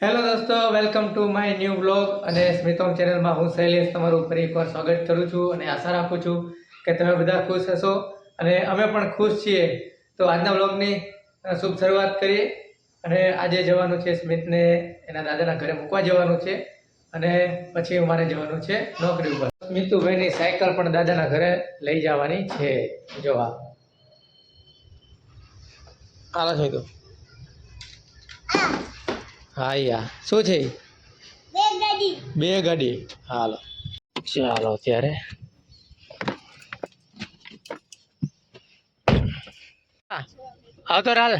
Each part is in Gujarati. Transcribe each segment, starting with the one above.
હેલો દોસ્તો welcome to my new blog અને સ્મિતોમ ચેનલમાં હું શૈલેષ તમારું ફરી એકવાર સ્વાગત કરું છું અને આશા રાખું છું કે તમે બધા ખુશ હશો અને અમે પણ ખુશ છીએ. તો આજના બ્લોગની શુભ શરૂઆત કરીએ અને આજે જવાનું છે સ્મિતને એના દાદાના ઘરે મૂકવા જવાનું છે અને પછી અમારે જવાનું છે નોકરી ઉપર. સ્મિતુભાઈની સાયકલ પણ દાદાના ઘરે લઈ જવાની છે. જોવા હાલો સ્મિતુ. હા યા. શું છે? બે ગાડી. હાલો. ચાલો ત્યારે. આવતો રાલ.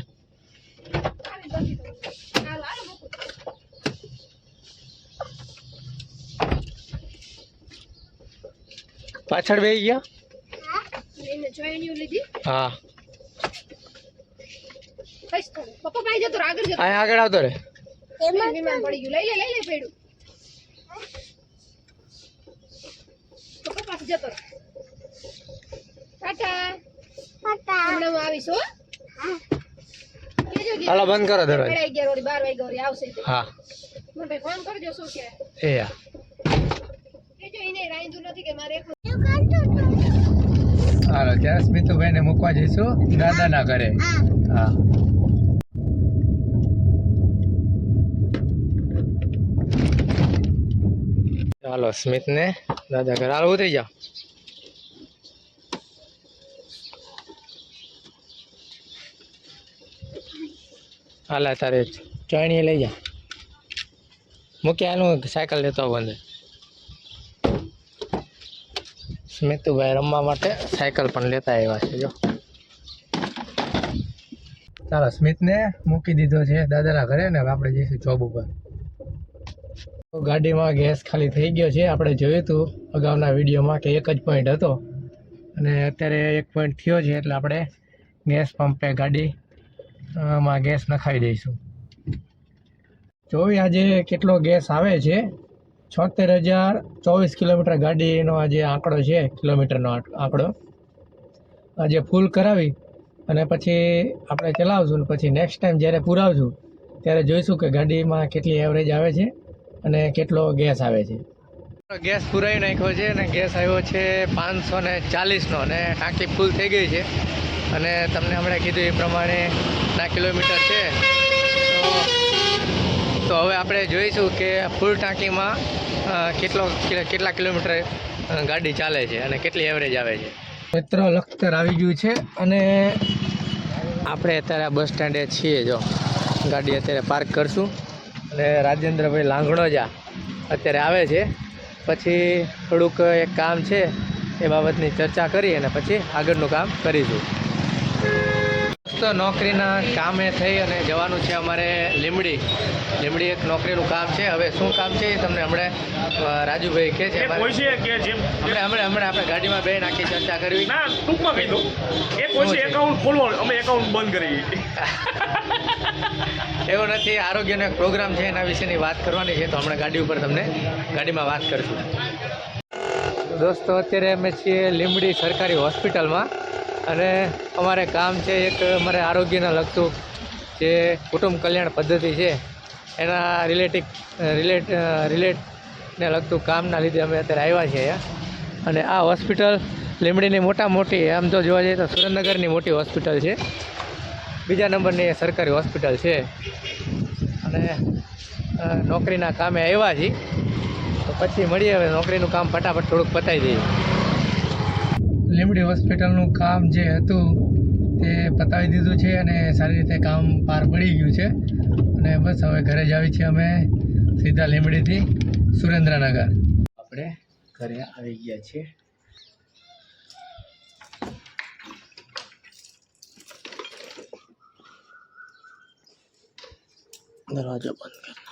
પાછળ બે ગયા? હા. આગળ આવતો રે એમાં વિમાન પડી ગયું લઈ લે લઈ લે પેડું. પપ્પા પાસે જતો રહો. ટાટા. હમણાં હું આવીશ હો. હાલો બંધ કરો દરવાજો સાડા અગિયાર વાળી બાર વાગ્યા વાળી આવશે. હા. મને ભાઈ ફોન કરજો શું કે એ હા. કેજો એને રાંધું નથી કે મારે હાલો ત્યારે સ્મિતુભાઈને મૂકવા જઈશું. દાદાના ઘરે. હા. ચાલો સ્મિતને દાદા ઘર. હાલો, ઉતરી જાઓ. હાલા, તારે ચાણી લઈ જા. મૂકી આનું સાયકલ લેતો બંધ સ્મિતુભાઈ રમવા માટે સાયકલ પણ લેતા આવ્યા છે, જો. ચાલો, સ્મિતને મૂકી દીધો છે દાદાના ઘરે ને આપણે જઈશું જોબ ઉપર. તો ગાડીમાં ગેસ ખાલી થઈ ગયો છે. આપણે જોયું હતું અગાઉના વિડીયોમાં કે એક જ પોઈન્ટ હતો. અને અત્યારે એક પોઈન્ટ થયો છે એટલે આપણે ગેસ પંપે ગાડીમાં ગેસ નખાવી દઈશું. જોઈ આજે કેટલો ગેસ આવે છે? છોતેર હજાર ચોવીસ કિલોમીટર ગાડીનો આજે આંકડો છે, કિલોમીટરનો આંકડો. આજે ફૂલ કરાવી અને પછી આપણે ચલાવશું પછી નેક્સ્ટ ટાઈમ જ્યારે પુરાવશું, ત્યારે જોઈશું કે ગાડીમાં કેટલી એવરેજ આવે છે. અને કેટલો ગેસ આવે છે? ગેસ પુરાઈ નાખ્યો છે અને ગેસ આવ્યો છે પાંચસો ને ચાલીસનો અને ટાંકી ફૂલ થઈ ગઈ છે. અને તમને હમણાં કીધું એ પ્રમાણે ના કિલોમીટર છે. તો તો હવે આપણે જોઈશું કે ફૂલ ટાંકીમાં કેટલો કેટલા કિલોમીટર ગાડી ચાલે છે અને કેટલી એવરેજ આવે છે. મિત્રો લખતર આવી ગયું છે અને આપણે અત્યારે બસ સ્ટેન્ડે છીએ જો. ગાડી અત્યારે પાર્ક કરશું. અને રાજેન્દ્રભાઈ લાંગણોજા અત્યારે આવે છે. પછી થોડુંક એક કામ છે, એ બાબતની ચર્ચા કરી અને પછી આગળનું કામ કરીશું. તો નોકરીના કામે થઈ અને જવાનું છે અમારે લીમડી લીમડી એક નોકરીનું કામ છે. હવે શું કામ છે એ તમને હમણાં રાજુભાઈ કહે હોય છે હમણાં હમણાં હમણાં આપણે ગાડીમાં બે નાખી ચર્ચા કરવી. ના ટૂંકમાં કહી દઉં. એક હોય છે એકાઉન્ટ ખોલવાનું અમે એકાઉન્ટ બંધ કરી એવું નથી આરોગ્યનો એક પ્રોગ્રામ છે એના વિશેની વાત કરવાની છે તો હમણાં ગાડી ઉપર તમને ગાડીમાં વાત કરશું. દોસ્તો અત્યારે અમે છીએ લીમડી સરકારી હોસ્પિટલમાં. અને અમારે કામ છે એક અમારે આરોગ્યને લગતું જે કુટુંબ કલ્યાણ પદ્ધતિ છે, એના રિલેટિવ રિલેટ રિલેટને લગતું કામના લીધે અમે અત્યારે આવ્યા છીએ અહીંયા. અને આ હોસ્પિટલ લીમડીની મોટા મોટી, આમ તો જોવા જઈએ તો સુરેન્દ્રનગરની મોટી હોસ્પિટલ છે. બીજા નંબરની સરકારી હોસ્પિટલ છે. અને નોકરીના કામે આવ્યા છીએ. તો પછી મળીએ હવે, નોકરીનું કામ ફટાફટ થોડુંક પતાવી દઈએ. લીમડી હોસ્પિટલનું કામ જે હતું તે પતાવી દીધું છે અને સારી રીતે કામ પાર પડી ગયું છે. અને બસ હવે ઘરે જ આવી છીએ અમે સીધા લીમડીથી સુરેન્દ્રનગર. આપણે ઘરે આવી ગયા છીએ. દરવાજો બંધ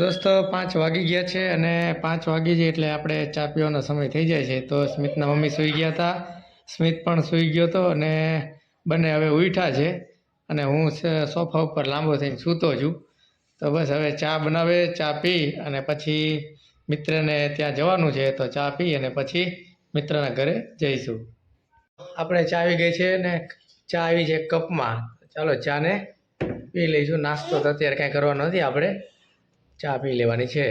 દોસ્તો, પાંચ વાગી ગયા છે અને પાંચ વાગી જાય એટલે આપણે ચા પીવાનો સમય થઈ જાય છે. તો સ્મિતના મમ્મી સૂઈ ગયા હતા. સ્મિત પણ સૂઈ ગયો હતો અને બંને હવે ઉઠ્યા છે અને હું સોફા ઉપર લાંબો થઈને સૂતો છું. તો બસ હવે ચા બનાવે, ચા પી અને પછી મિત્રને ત્યાં જવાનું છે તો ચા પી અને પછી મિત્રના ઘરે જઈશું. આપણે ચા આવી ગઈ છે ને ચા આવી છે કપમાં. ચાલો ચાને પી લઈશું. નાસ્તો તો અત્યારે કાંઈ કરવાનો નથી આપણે. ચા પી લેવાની છે.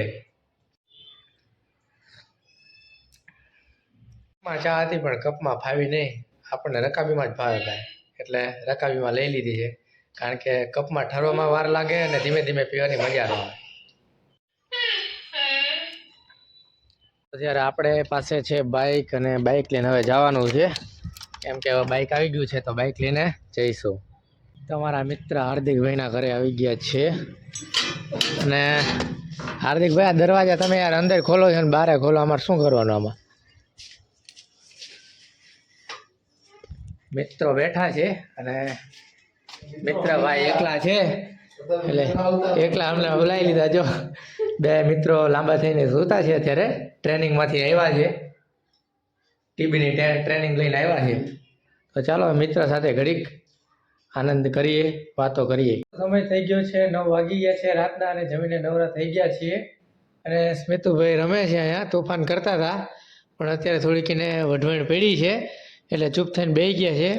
ચા હતી પણ કપમાં ફાવી નહીં. આપણને રકાબીમાં જ ફાવે ભાઈ એટલે રકાબીમાં લઈ લીધી છે. કારણ કે કપમાં ઠરવામાં વાર લાગે અને ધીમે ધીમે પીવાની મજા આવે. અત્યારે આપણે પાસે છે બાઇક અને બાઇક લઈને હવે જવાનું છે. કેમ કે હવે બાઇક આવી ગયું છે તો બાઇક લઈને જઈશું. તમારા મિત્ર હાર્દિકભાઈના ઘરે આવી ગયા છે. અને હાર્દિકભાઈ, આ દરવાજા તમે યાર અંદર ખોલો છો ને બારે ખોલો અમારે શું કરવાનું આમાં? મિત્રો બેઠા છે અને મિત્ર ભાઈ એકલા છે. એટલે એકલા અમને બોલાવી લીધા જો. બે મિત્રો લાંબા થઈને સૂતા છે અત્યારે, ટ્રેનિંગમાંથી આવ્યા છે. ટીબીની ટ્રેનિંગ લઈને આવ્યા છે. તો ચાલો મિત્ર સાથે ઘડીક આનંદ કરીએ વાતો કરીએ. સમય થઈ ગયો છે નવ વાગી ગયા છે રાતના અને જમીને નવરા થઈ ગયા છીએ. અને સ્મિતુભાઈ રમે છે અહીંયા તોફાન કરતા હતા. પણ અત્યારે થોડીક એને વઢવણ પડી છે એટલે ચૂપ થઈને બેસી ગયા છે.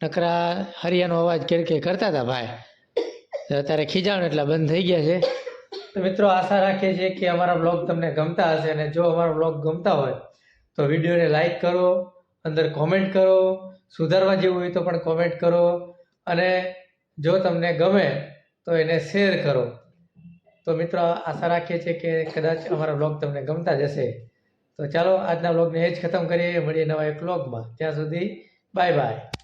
નકરા હરિયાનો અવાજ કેર કે કરતા હતા ભાઈ. અત્યારે ખીજાણ એટલે બંધ થઈ ગયા છે. તો મિત્રો આશા રાખીએ છીએ કે અમારા બ્લોગ તમને ગમતા હશે અને જો અમારો બ્લોગ ગમતા હોય તો વિડીયોને લાઈક કરો અંદર કોમેન્ટ કરો સુધારવા જેવું હોય તો પણ કોમેન્ટ કરો અને જો તમને ગમે તો એને શેર કરો. તો મિત્રો, આશા રાખીએ છીએ કે કદાચ અમારા બ્લોગ તમને ગમતા જ હશે. તો ચાલો, આજના બ્લોગને એ જ ખતમ કરીએ. મળીએ નવા એક બ્લોગમાં ત્યાં સુધી બાય બાય